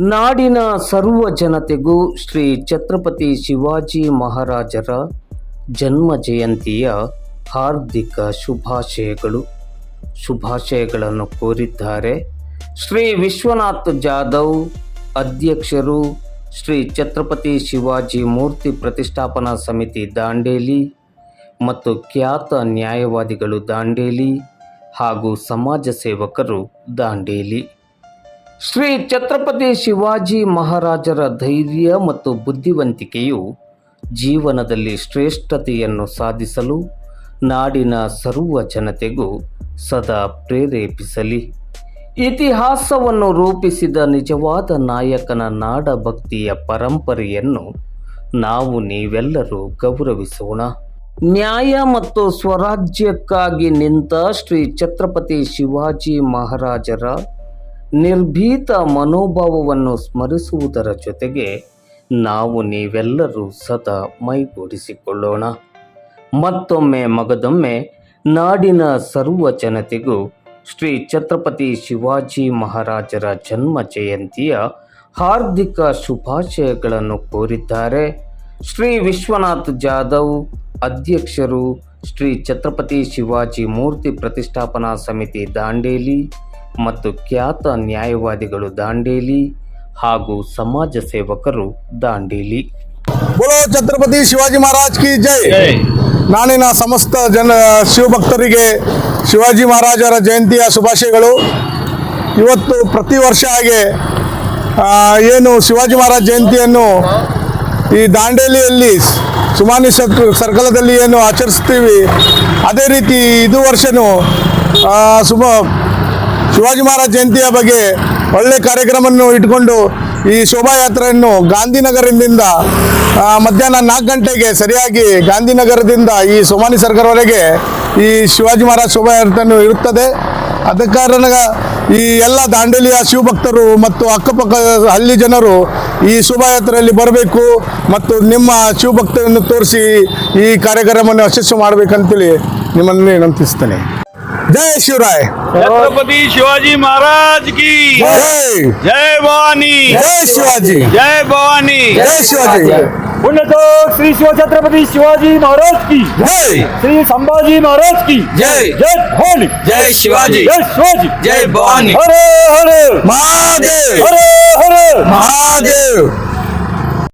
ನಾಡಿನ ಸರ್ವ ಜನತೆಗೂ ಶ್ರೀ ಛತ್ರಪತಿ ಶಿವಾಜಿ ಮಹಾರಾಜರ ಜನ್ಮ ಜಯಂತಿಯ ಹಾರ್ದಿಕ ಶುಭಾಶಯಗಳು. ಶುಭಾಶಯಗಳನ್ನು ಕೋರಿದ್ದಾರೆ. ಶ್ರೀ ವಿಶ್ವನಾಥ್ ಜಾಧವ್ ಅಧ್ಯಕ್ಷರು ಶ್ರೀ ಛತ್ರಪತಿ ಶಿವಾಜಿ ಮೂರ್ತಿ ಪ್ರತಿಷ್ಠಾಪನಾ ಸಮಿತಿ ದಾಂಡೇಲಿ ಮತ್ತು ಖ್ಯಾತ ನ್ಯಾಯವಾದಿಗಳು ದಾಂಡೇಲಿ ಹಾಗೂ ಸಮಾಜ ಸೇವಕರು ದಾಂಡೇಲಿ. ಶ್ರೀ ಛತ್ರಪತಿ ಶಿವಾಜಿ ಮಹಾರಾಜರ ಧೈರ್ಯ ಮತ್ತು ಬುದ್ಧಿವಂತಿಕೆಯು ಜೀವನದಲ್ಲಿ ಶ್ರೇಷ್ಠತೆಯನ್ನು ಸಾಧಿಸಲು ನಾಡಿನ ಸರ್ವ ಜನತೆಗೂ ಸದಾ ಪ್ರೇರೇಪಿಸಲಿ. ಇತಿಹಾಸವನ್ನು ರೂಪಿಸಿದ ನಿಜವಾದ ನಾಯಕನ ನಾಡಭಕ್ತಿಯ ಪರಂಪರೆಯನ್ನು ನಾವು ನೀವೆಲ್ಲರೂ ಗೌರವಿಸೋಣ. ನ್ಯಾಯ ಮತ್ತು ಸ್ವರಾಜ್ಯಕ್ಕಾಗಿ ನಿಂತ ಶ್ರೀ ಛತ್ರಪತಿ ಶಿವಾಜಿ ಮಹಾರಾಜರ ನಿರ್ಭೀತ ಮನೋಭಾವವನ್ನು ಸ್ಮರಿಸುವುದರ ಜೊತೆಗೆ ನಾವು ನೀವೆಲ್ಲರೂ ಸದಾ ಮೈಗೂಡಿಸಿಕೊಳ್ಳೋಣ. ಮತ್ತೊಮ್ಮೆ ಮಗದೊಮ್ಮೆ ನಾಡಿನ ಸರ್ವ ಜನತೆಗೂ ಶ್ರೀ ಛತ್ರಪತಿ ಶಿವಾಜಿ ಮಹಾರಾಜರ ಜನ್ಮ ಜಯಂತಿಯ ಹಾರ್ದಿಕ ಶುಭಾಶಯಗಳನ್ನು ಕೋರಿದ್ದಾರೆ. ಶ್ರೀ ವಿಶ್ವನಾಥ್ ಜಾಧವ್ ಅಧ್ಯಕ್ಷರು ಶ್ರೀ ಛತ್ರಪತಿ ಶಿವಾಜಿ ಮೂರ್ತಿ ಪ್ರತಿಷ್ಠಾಪನಾ ಸಮಿತಿ ದಾಂಡೇಲಿ ಮತ್ತು ಖ್ಯಾತ ನ್ಯಾಯವಾದಿಗಳು ದಾಂಡೇಲಿ ಹಾಗೂ ಸಮಾಜ ಸೇವಕರು ದಾಂಡೇಲಿ. ಬೋಲೋ ಛತ್ರಪತಿ ಶಿವಾಜಿ ಮಹಾರಾಜ್ ಕಿ ಜೈ. ನಾನಿನ ಸಮಸ್ತ ಜನ ಶಿವಭಕ್ತರಿಗೆ ಶಿವಾಜಿ ಮಹಾರಾಜರ ಜಯಂತಿಯ ಶುಭಾಶಯಗಳು. ಇವತ್ತು ಪ್ರತಿ ವರ್ಷ ಹಾಗೆ ಏನು ಶಿವಾಜಿ ಮಹಾರಾಜ್ ಜಯಂತಿಯನ್ನು ಈ ದಾಂಡೇಲಿಯಲ್ಲಿ ಸುಮಾನಿ ಸರ್ಕ ಸರ್ಕಲದಲ್ಲಿ ಏನು ಆಚರಿಸ್ತೀವಿ ಅದೇ ರೀತಿ ಇದು ವರ್ಷನೂ ಆ, ಸುಮ ಶಿವಾಜಿ ಮಹಾರಾಜ್ ಜಯಂತಿಯ ಬಗ್ಗೆ ಒಳ್ಳೆ ಕಾರ್ಯಕ್ರಮವನ್ನು ಇಟ್ಕೊಂಡು ಈ ಶೋಭಾಯಾತ್ರೆಯನ್ನು ಗಾಂಧಿನಗರದಿಂದ ಮಧ್ಯಾಹ್ನ ನಾಲ್ಕು ಗಂಟೆಗೆ ಸರಿಯಾಗಿ ಗಾಂಧಿನಗರದಿಂದ ಈ ಸೋಮಾನಿ ಸರ್ಕಾರವರೆಗೆ ಈ ಶಿವಾಜಿ ಮಹಾರಾಜ್ ಶೋಭಾಯಾತ್ರೆಯನ್ನು ಇರುತ್ತದೆ. ಅದ ಕಾರಣ ಈ ಎಲ್ಲ ದಾಂಡೇಲಿಯ ಶಿವಭಕ್ತರು ಮತ್ತು ಅಕ್ಕಪಕ್ಕ ಹಳ್ಳಿ ಜನರು ಈ ಶೋಭಾಯಾತ್ರೆಯಲ್ಲಿ ಬರಬೇಕು ಮತ್ತು ನಿಮ್ಮ ಶಿವಭಕ್ತರನ್ನು ತೋರಿಸಿ ಈ ಕಾರ್ಯಕ್ರಮವನ್ನು ಯಶಸ್ಸು ಮಾಡಬೇಕಂತೇಳಿ ನಿಮ್ಮನ್ನು ವಿನಂತಿಸ್ತೇನೆ. जय शिवराय। छत्रपति शिवाजी महाराज की। जय। जय भवानी। जय शिवाजी। जय भवानी। जय शिवाजी। उन्नत श्री शिव छत्रपति शिवाजी महाराज की। जय। श्री संभाजी महाराज की। जय। जय भवानी। जय शिवाजी। जय शिवाजी। जय भवानी। हरे हरे। महादेव। हरे हरे। महादेव।